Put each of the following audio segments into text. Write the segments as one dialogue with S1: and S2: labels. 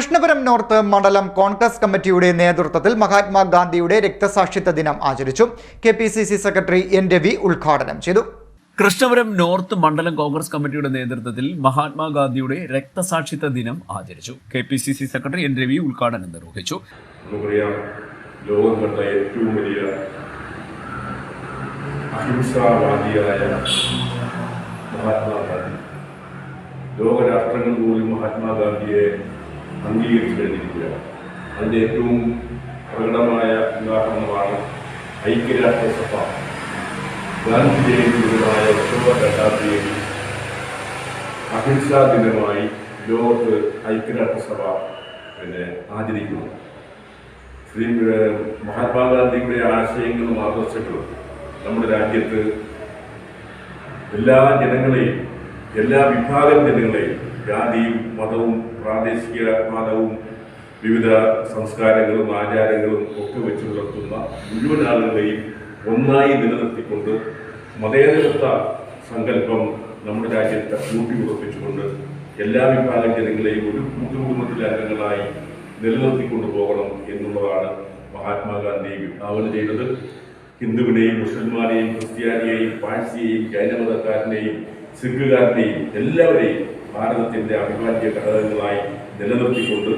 S1: Krishnapuram north മണ്ഡലം കോൺഗ്രസ് കമ്മിറ്റിയുടെ നേതൃത്വത്തിൽ മഹാത്മാഗാന്ധിയുടെ രക്തസാക്ഷിത്വ ദിനം ആചരിച്ചു. K P C C secretary N Ravi ഉദ്ഘാടനം ചെയ്തു.
S2: കൃഷ്ണപുരം നോർത്ത് മണ്ഡലം കോൺഗ്രസ് കമ്മിറ്റിയുടെ നേതൃത്വത്തിൽ മഹാത്മാഗാന്ധിയുടെ രക്തസാക്ഷിത്വ ദിനം ആചരിച്ചു. K P C C secretary N Ravi ഉദ്ഘാടനം നിർവഹിച്ചു.
S3: നമുക്കറിയാം ലോകം കണ്ട ഏറ്റവും വലിയ അഹിംസാവാദിയായ മഹാത്മാഗാന്ധി. ലോകരാഷ്ട്രങ്ങൾ പോലും മഹാത്മാഗാന്ധിയെ അംഗീകരിച്ചു കഴിഞ്ഞിരിക്കുകയാണ് അതിന്റെ ഏറ്റവും പ്രകടമായ ഉദാഹരണമാണ് ഐക്യരാഷ്ട്രസഭ. ഗാന്ധി ജയന്തിയുമായ ഒക്ടോബർ രണ്ടാം തീയതി അഹിംസാ ദിനമായി ലോകത്ത് ഐക്യരാഷ്ട്രസഭ പിന്നെ ആചരിക്കുന്നു. ശ്രീ മഹാത്മാഗാന്ധിയുടെ ആശയങ്ങളും ആദർശങ്ങളും നമ്മുടെ രാജ്യത്ത് എല്ലാ ജനങ്ങളെയും എല്ലാ വിഭാഗം ജനങ്ങളെയും ജാതിയും മതവും പ്രാദേശിക മതവും വിവിധ സംസ്കാരങ്ങളും ആചാരങ്ങളും ഒക്കെ വെച്ച് പുലർത്തുന്ന മുഴുവൻ ആളുകളെയും ഒന്നായി നിലനിർത്തിക്കൊണ്ട് മതേതരത്വ സങ്കല്പം നമ്മുടെ രാജ്യത്തെ കൂട്ടി ഉറപ്പിച്ചുകൊണ്ട് എല്ലാ വിഭാഗം ജനങ്ങളെയും ഒരു കൂട്ടുകുടുംബത്തിലെ അംഗങ്ങളായി നിലനിർത്തിക്കൊണ്ടു പോകണം എന്നുള്ളതാണ് മഹാത്മാഗാന്ധി വിഭാവന ചെയ്തത്. ഹിന്ദുവിനെയും മുസൽമാനെയും ക്രിസ്ത്യാനിയെയും പാഴ്സിയെയും ജൈനമതക്കാരനെയും സിഖുകാരനെയും എല്ലാവരെയും ഭാരതത്തിന്റെ അവിഭാജ്യ ഘടകങ്ങളായി നിലനിർത്തിക്കൊണ്ട്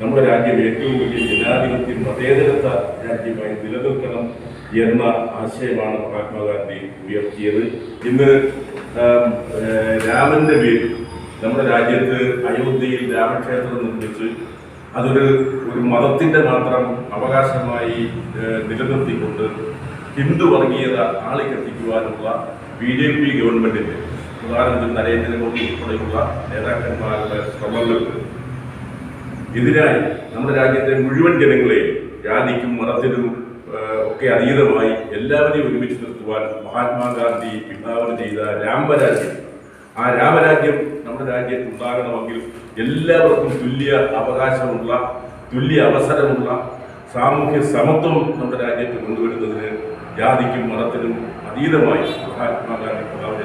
S3: നമ്മുടെ രാജ്യം ഏറ്റവും വലിയ ജനാധിപത്യ മതേതരത്വ രാജ്യമായി നിലനിൽക്കണം എന്ന ആശയമാണ് മഹാത്മാഗാന്ധി ഉയർത്തിയത്. ഇന്ന് രാമന്റെ പേരിൽ നമ്മുടെ രാജ്യത്ത് അയോധ്യയിൽ രാമക്ഷേത്രം നിർമ്മിച്ച് അതൊരു ഒരു മതത്തിന്റെ മാത്രം അവകാശമായി നിലനിർത്തിക്കൊണ്ട് ഹിന്ദു വർഗീയത ആളിക്കത്തിക്കുവാനുള്ള ബി ജെ പി ഗവൺമെന്റിന്റെ പ്രധാനമന്ത്രി നരേന്ദ്രമോദി ഉൾപ്പെടെയുള്ള നേതാക്കന്മാരുടെ ശ്രമങ്ങൾക്ക് എതിരായി നമ്മുടെ രാജ്യത്തെ മുഴുവൻ ജനങ്ങളെയും ജാതിക്കും മതത്തിനും ഒക്കെ അതീതമായി എല്ലാവരെയും ഒരുമിച്ച് നിർത്തുവാൻ മഹാത്മാഗാന്ധി വിഭാവന ചെയ്ത രാമരാജ്യം. ആ രാമരാജ്യം നമ്മുടെ രാജ്യത്ത് ഉണ്ടാകണമെങ്കിൽ എല്ലാവർക്കും തുല്യ അവകാശമുള്ള തുല്യ അവസരമുള്ള സാമൂഹ്യ സമത്വം നമ്മുടെ രാജ്യത്ത് കൊണ്ടുവരുന്നതിന് ജാതിക്കും മതത്തിനും അതീതമായി മഹാത്മാഗാന്ധി വിഭാവന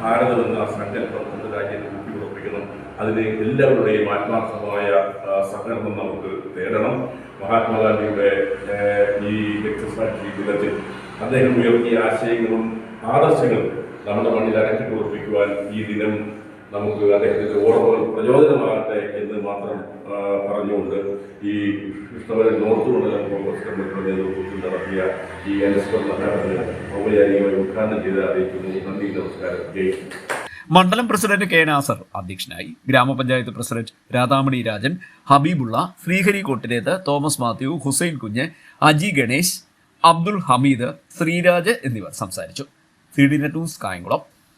S3: ചെയ്ത ഭാരതം എന്ന സങ്കല്പം നമ്മുടെ രാജ്യത്ത് ഊട്ടിയുറപ്പിക്കണം അതിന് എല്ലാവരുടെയും ആത്മാർത്ഥമായ സഹകരണം നമുക്ക് തേടണം. മഹാത്മാഗാന്ധിയുടെ ഈ രക്തസാക്ഷി ദിനത്തിൽ അദ്ദേഹം ഉയർത്തിയ ആശയങ്ങളും ആദർശങ്ങളും നമ്മുടെ മണ്ണിൽ അരക്കി ഉറപ്പിക്കുവാൻ ഈ ദിനം നമുക്ക് അദ്ദേഹത്തിന്റെ ഓർമ്മകൾ പ്രചോദനമാകട്ടെ എന്ന് മാത്രം പറഞ്ഞുകൊണ്ട് ഈ കൃഷ്ണപുരം നോർത്ത് മണ്ഡലം കോൺഗ്രസ് കമ്മിറ്റിയുടെ നേതൃത്വത്തിൽ നടത്തിയ ഈ അനുസ്മരണ ഔപചാരികമായി ഉദ്ഘാടനം ചെയ്ത് അറിയിക്കുന്നു. നന്ദി നമസ്കാരം. ജയ്
S2: മണ്ഡലം പ്രസിഡന്റ് കെ നാസർ അധ്യക്ഷനായി ഗ്രാമപഞ്ചായത്ത് പ്രസിഡന്റ് രാധാമണി രാജൻ ഹബീബുള്ള ശ്രീഹരി കൊട്ടിലേത്ത് തോമസ് മാത്യു ഹുസൈൻ കുഞ്ഞ് അജി ഗണേശ് അബ്ദുൾ ഹമീദ് ശ്രീരാജ് എന്നിവർ സംസാരിച്ചു. C D net news Kayamkulam.